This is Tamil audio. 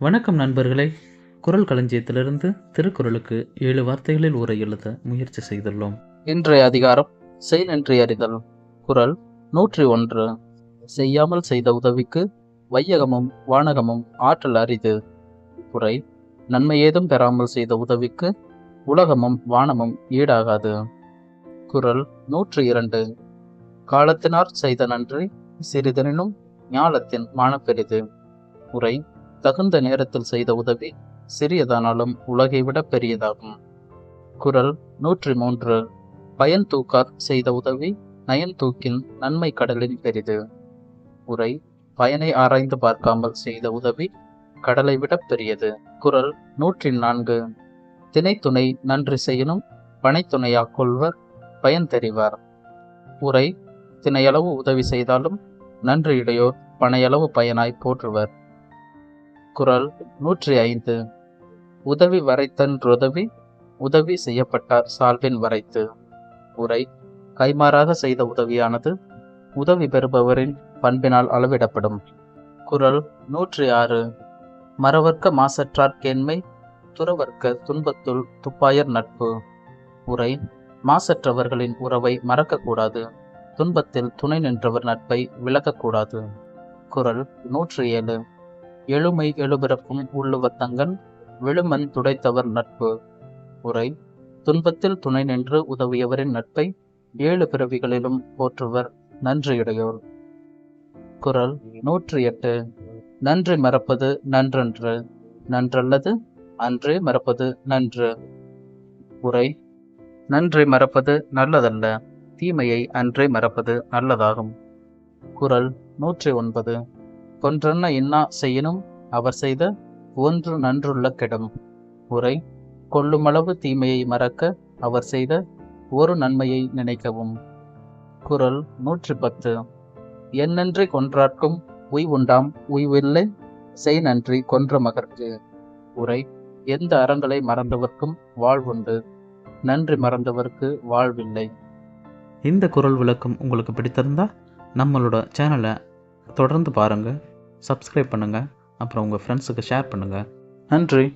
வணக்கம் நண்பர்களே. குரல் களஞ்சியத்திலிருந்து திருக்குறளுக்கு ஏழு வார்த்தைகளில் உரை எழுத முயற்சி செய்துள்ளோம். இன்றைய அதிகாரம் செய் நன்றி அறிதல். குரல் நூற்றி ஒன்று. செய்யாமல் செய்த உதவிக்கு வையகமும் வானகமும் ஆற்றல் அரிது. குறை நன்மை ஏதும் பெறாமல் செய்த உதவிக்கு உலகமும் வானமும் ஈடாகாது. குரல் நூற்றி இரண்டு. காலத்தினார் செய்த நன்றி சிறிதனினும் ஞாலத்தின் மானப்பெரிது. உரை தகுந்த நேரத்தில் செய்த உதவி சிறியதானாலும் உலகை விட பெரியதாகும். குரல் நூற்றி மூன்று. பயன் தூக்கார் செய்த உதவி நயன் தூக்கின் நன்மை கடலின் பெரிது. உரை பயனை ஆராய்ந்து பார்க்காமல் செய்த உதவி கடலை விட பெரியது. குரல் நூற்றி நான்கு. திணைத்துணை நன்றி செய்யணும் பனைத்துணையா கொள்வர் பயன் தெரிவார். உரை தினையளவு உதவி செய்தாலும் நன்றியுடையோர் பனையளவு பயனாய் போற்றுவர். குரல் நூற்றி ஐந்து. உதவி வரைத்தன்றுதவி உதவி செய்யப்பட்டார் சால்வின் வரைத்து. உரை கைமாறாக செய்த உதவியானது உதவி பெறுபவரின் பண்பினால் அளவிடப்படும். குரல் நூற்றி ஆறு. மறவர்க்க மாசற்றார் கேண்மை துறவர்க்க துன்பத்துள் துப்பாயர் நட்பு. உரை மாசற்றவர்களின் உறவை மறக்கக்கூடாது துன்பத்தில் துணை நின்றவர் நட்பை விலக்கக்கூடாது. குரல் நூற்றி ஏழு. எழுமை எழுபிறக்கும் உள்ளுவத்தங்கன் விழுமன் துடைத்தவர் நட்பு. உரை. துன்பத்தில் துணை நின்று உதவியவரின் நட்பை ஏழு பிறவிகளிலும் போற்றுவர். நன்றியுடையோர். குரல். நூற்றி எட்டு நன்றி மறப்பது நன்றன்று. நன்றல்லது அன்றே மறப்பது நன்று. உரை. நன்றி மறப்பது நல்லதல்ல. தீமையை அன்றே மறப்பது நல்லதாகும். குரல். நூற்றி ஒன்பது. கொன்றன்ன இன்னா செய்யணும் அவர் செய்த ஒன்று நன்றுள்ள கெடும். உரை கொள்ளுமளவு தீமையை மறக்க அவர் செய்த ஒரு நன்மையை நினைக்கவும். குறள் நூற்றி பத்து என்னன்றி கொன்றார்க்கும் உய்வுண்டாம் உய்வில்லை செய் நன்றி கொன்ற மகற்கு உரை எந்த அறங்களை மறந்தவர்க்கும் வாழ்வுண்டு நன்றி மறந்தவர்க்கு வாழ்வில்லை. இந்த குரல் விளக்கம் உங்களுக்கு பிடித்திருந்தா நம்மளோட சேனலை தொடர்ந்து பாருங்கள் சப்ஸ்கிரைப் பண்ணுங்கள் அப்புறம் உங்கள் ஃப்ரெண்ட்ஸுக்கு ஷேர் பண்ணுங்கள் நன்றி.